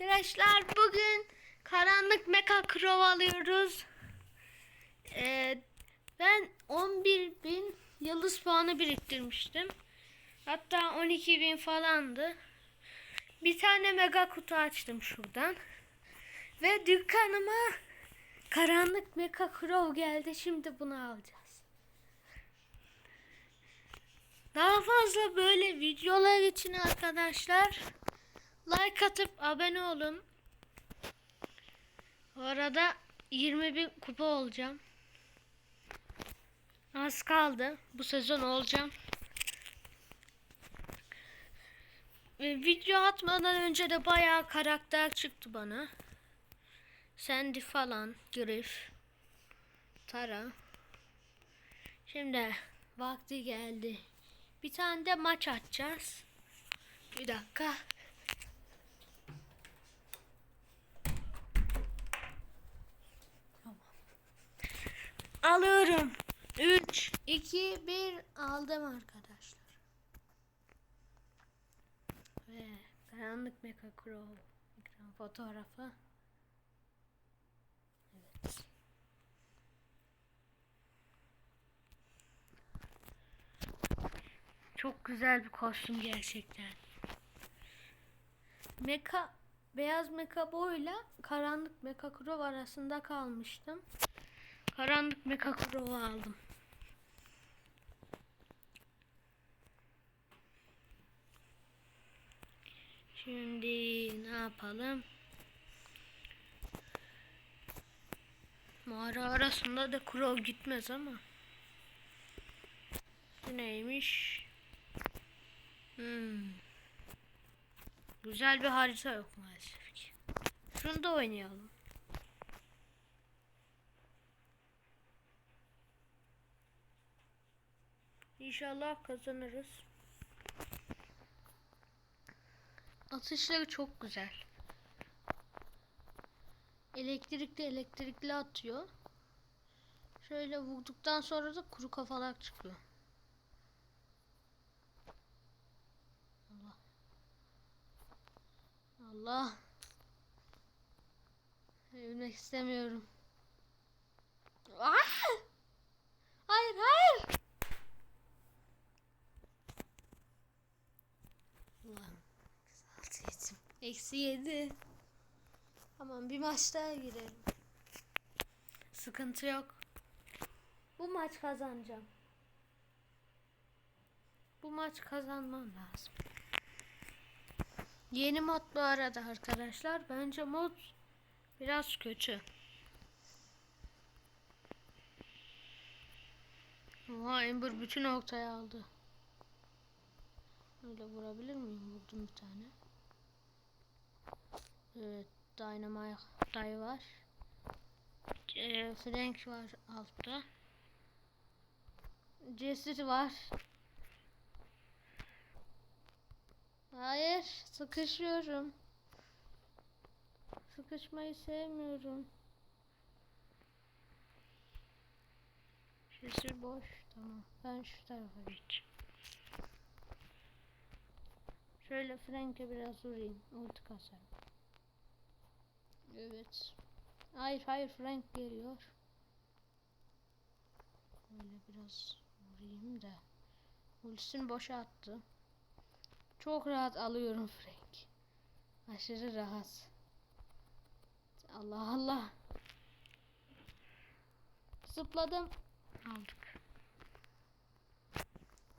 arkadaşlar bugün karanlık meka krov alıyoruz. Ee, ben 11 bin yıldız puanı biriktirmiştim. Hatta 12 bin falandı. Bir tane mega kutu açtım şuradan. Ve dükkanıma karanlık meka krov geldi. Şimdi bunu alacağız. Daha fazla böyle videolar için arkadaşlar like atıp abone olun. Bu arada 20 bin kupa olacağım. Az kaldı. Bu sezon olacağım. Ve video atmadan önce de bayağı karakter çıktı bana. Sandy falan, Griff, Tara. Şimdi vakti geldi. Bir tane de maç atacağız. Bir dakika. Alıyorum. 3, 2, 1 aldım arkadaşlar. Ve karanlık Mecha Crow ekran fotoğrafı. Evet. Çok güzel bir kostüm gerçekten. Meka beyaz meka boyla karanlık meka krov arasında kalmıştım. Karanlık meka krovu aldım. Şimdi ne yapalım? Mağara arasında da krov gitmez ama. Bu neymiş? Hmm. Güzel bir harita yok maalesef ki. Şunu da oynayalım. İnşallah kazanırız. Atışları çok güzel. Elektrikli elektrikli atıyor. Şöyle vurduktan sonra da kuru kafalar çıkıyor. Allah. Allah. Ölmek istemiyorum. Aa! Hayır hayır. Ulan. Altı yedim. Eksi yedi. Tamam bir maç daha girelim. Sıkıntı yok. Bu maç kazanacağım. Bu maç kazanmam lazım. Yeni mod bu arada arkadaşlar. Bence mod biraz kötü. Oha Ember bütün ortaya aldı. Öyle vurabilir miyim? Vurdum bir tane. Evet. Dynamite Day var. E, Frank var altta. Jesse var. Hayır, sıkışıyorum. Sıkışmayı sevmiyorum. Jesse boş. Tamam. Ben şu tarafa geçeyim. Şöyle Frank'e biraz vurayım. Ulti kasarım. Evet. Hayır hayır Frank geliyor. Böyle biraz vurayım da. Ultisini boşa attı. Çok rahat alıyorum Frank. Aşırı rahat. Allah Allah. Zıpladım. Aldık.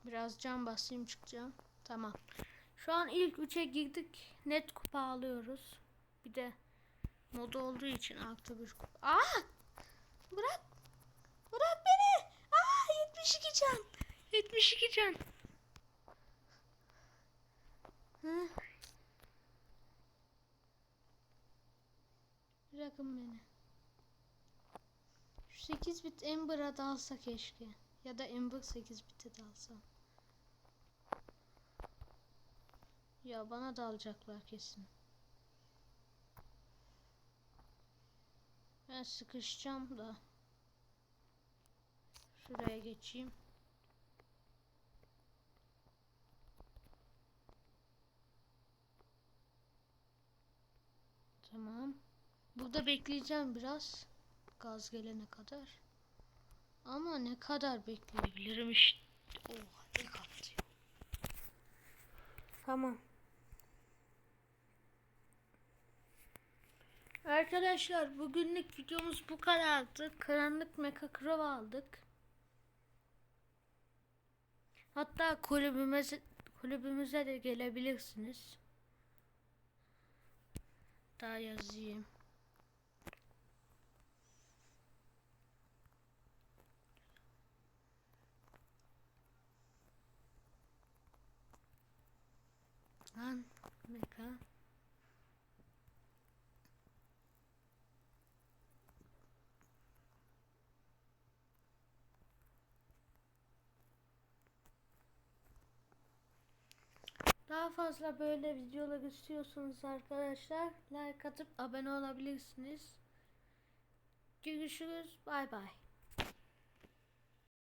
Biraz can basayım çıkacağım. Tamam. Şu an ilk 3'e girdik. Net kupa alıyoruz. Bir de mod olduğu için kupa. Aa! Bırak. Bırak beni. Aa 72 can. 72 can. Hı? Bırakın beni. Şu 8 bit Ember'a dalsa keşke. Ya da Ember 8 bit'e dalsa. Ya bana dalacaklar kesin. Ben sıkışacağım da. Şuraya geçeyim. Tamam. Burada bekleyeceğim biraz. Gaz gelene kadar. Ama ne kadar bekleyebilirim işte. Oha ne katlıyor. Tamam. Arkadaşlar bugünlük videomuz bu kadardı. Karanlık Mecha Crow aldık. Hatta kulübümüze, kulübümüze de gelebilirsiniz. Daha yazayım. Lan Mecha. Daha fazla böyle videolar istiyorsanız arkadaşlar like atıp abone olabilirsiniz. Görüşürüz. Bay bay.